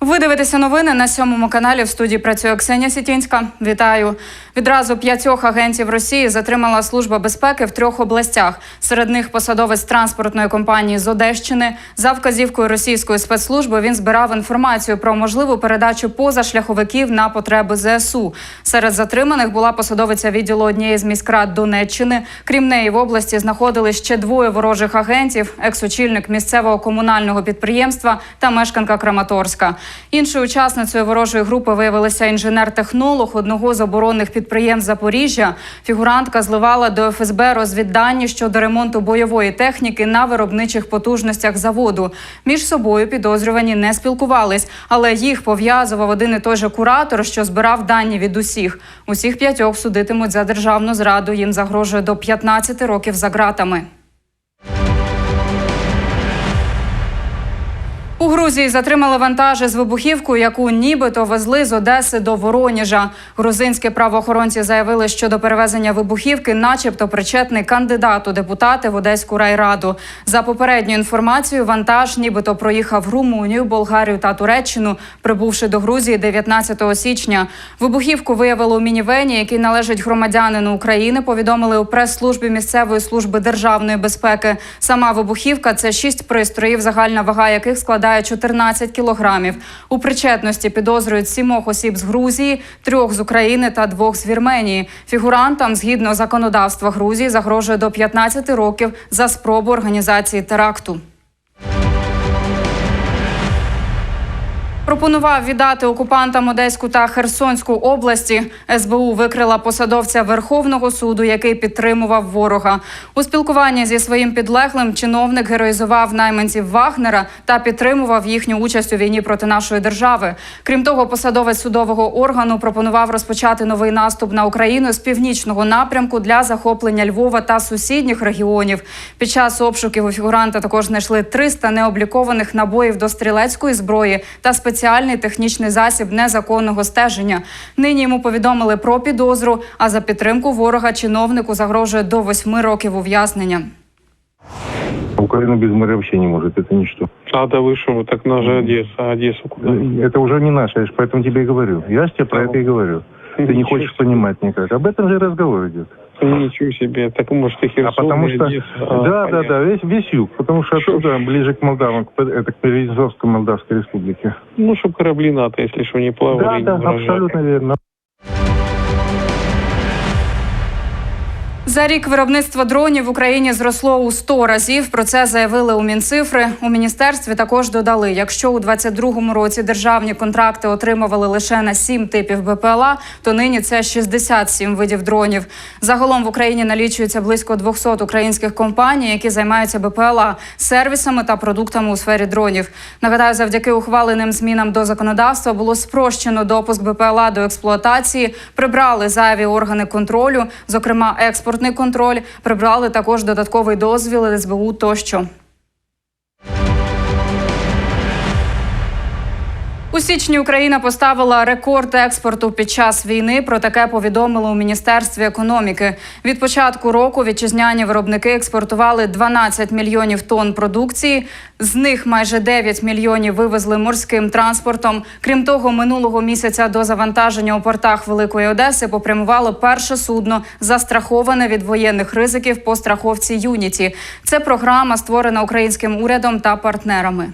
Ви дивитеся новини на сьомому каналі. В студії працює Ксенія Сітінська. Вітаю. Відразу п'ятьох агентів Росії затримала служба безпеки в трьох областях. Серед них посадовець транспортної компанії з Одещини. За вказівкою російської спецслужби він збирав інформацію про можливу передачу позашляховиків на потреби ЗСУ. Серед затриманих була посадовиця відділу однієї з міськрад Донеччини. Крім неї, в області знаходили ще двоє ворожих агентів: екс-очільник місцевого комунального підприємства та мешканка Краматорська. Іншою учасницею ворожої групи виявилася інженер-технолог одного з оборонних підприємств Запоріжжя. Фігурантка зливала до ФСБ розвіддані щодо ремонту бойової техніки на виробничих потужностях заводу. Між собою підозрювані не спілкувались, але їх пов'язував один і той же куратор, що збирав дані від усіх. Усіх п'ятьох судитимуть за державну зраду. Їм загрожує до 15 років за ґратами. Грузії затримали вантажі з вибухівкою, яку нібито везли з Одеси до Вороніжа. Грузинські правоохоронці заявили, що до перевезення вибухівки, начебто, причетний кандидат у депутати в Одеську райраду. За попередньою інформацією, вантаж нібито проїхав Румунію, Болгарію та Туреччину, прибувши до Грузії 19 січня. Вибухівку виявили у мінівені, який належить громадянину України. Повідомили у прес-службі місцевої служби державної безпеки. Сама вибухівка це шість пристроїв, загальна вага яких складає 14 кілограмів. У причетності підозрюють сімох осіб з Грузії, трьох з України та двох з Вірменії. Фігурантам, згідно законодавства Грузії, загрожує до 15 років за спробу організації теракту. Пропонував віддати окупантам Одеську та Херсонську області. СБУ викрила посадовця Верховного суду, який підтримував ворога. У спілкуванні зі своїм підлеглим чиновник героїзував найманців Вагнера та підтримував їхню участь у війні проти нашої держави. Крім того, посадовець судового органу пропонував розпочати новий наступ на Україну з північного напрямку для захоплення Львова та сусідніх регіонів. Під час обшуків у фігуранта також знайшли 300 необлікованих набоїв до стрілецької зброї та спеціальних спеціальний технічний засіб незаконного стеження. Нині йому повідомили про підозру. А за підтримку ворога чиновнику загрожує до восьми років ув'язнення. Украина без моря вообще не может, это ничто. А да вы что, так на же Одесса, а Одессу куда? Это уже не наше, я ж поэтому тебе и говорю. Я ж тебе про это и говорю. Ты не Ничего хочешь себе. понимать никак. Об этом же разговор идет. Ничего себе, так может и Херсон, А потому и что... Одесса, а, да, да, понятно. да, весь, весь юг. Потому что Шо оттуда, ближе к Молдавам, к, это к Приднестровской Молдавской республике. Ну, чтобы корабли НАТО, если что, не плавали. Да, и не да, угрожали. абсолютно верно. За рік виробництво дронів в Україні зросло у 100 разів. Про це заявили у Мінцифри. У міністерстві також додали, якщо у 2022 році державні контракти отримували лише на 7 типів БПЛА, то нині це 67 видів дронів. Загалом в Україні налічується близько 200 українських компаній, які займаються БПЛА, сервісами та продуктами у сфері дронів. Нагадаю, завдяки ухваленим змінам до законодавства було спрощено допуск БПЛА до експлуатації, прибрали зайві органи контролю, зокрема експортний контроль, прибрали також додатковий дозвіл СБУ тощо. У січні Україна поставила рекорд експорту під час війни. Про таке повідомили у міністерстві економіки. Від початку року вітчизняні виробники експортували 12 мільйонів тонн продукції. З них майже 9 мільйонів вивезли морським транспортом. Крім того, минулого місяця до завантаження у портах Великої Одеси попрямувало перше судно, застраховане від воєнних ризиків по страховці Юніті. Це програма, створена українським урядом та партнерами.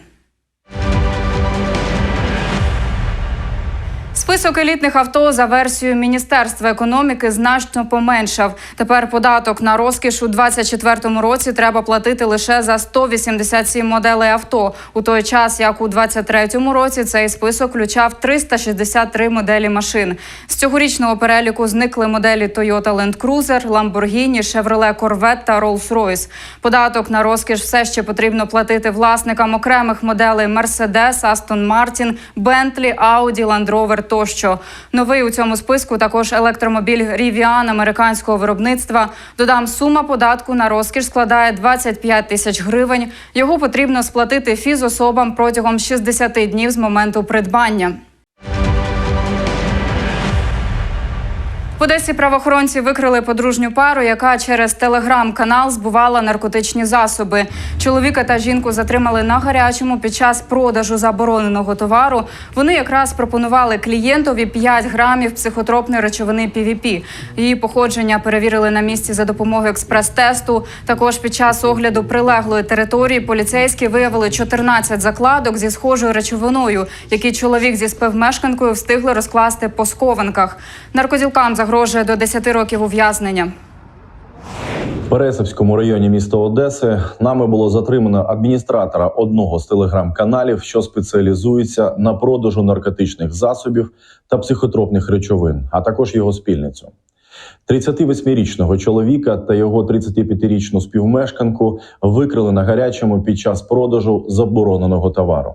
Список елітних авто за версією Міністерства економіки значно поменшав. Тепер податок на розкіш у 2024 році треба платити лише за 187 моделей авто. У той час, як у 2023 році, цей список включав 363 моделі машин. З цьогорічного переліку зникли моделі Toyota Land Cruiser, Lamborghini, Chevrolet Corvette та Rolls-Royce. Податок на розкіш все ще потрібно платити власникам окремих моделей Mercedes, Aston Martin, Bentley, Audi, Land Rover тощо. Новий у цьому списку також електромобіль Rivian американського виробництва. Додам, сума податку на розкіш складає 25 тисяч гривень. Його потрібно сплатити фізособам протягом 60 днів з моменту придбання. Одесі правоохоронці викрили подружню пару, яка через телеграм-канал збувала наркотичні засоби. Чоловіка та жінку затримали на гарячому під час продажу забороненого товару. Вони якраз пропонували клієнтові 5 грамів психотропної речовини PVP. Її походження перевірили на місці за допомогою експрес-тесту. Також під час огляду прилеглої території поліцейські виявили 14 закладок зі схожою речовиною, які чоловік зі співмешканкою встигли розкласти по схованках. Наркоділкам загрожує до 10 років ув'язнення. В Пересипському районі міста Одеси нами було затримано адміністратора одного з телеграм-каналів, що спеціалізується на продажу наркотичних засобів та психотропних речовин, а також його спільницю. 38-річного чоловіка та його 35-річну співмешканку викрили на гарячому під час продажу забороненого товару.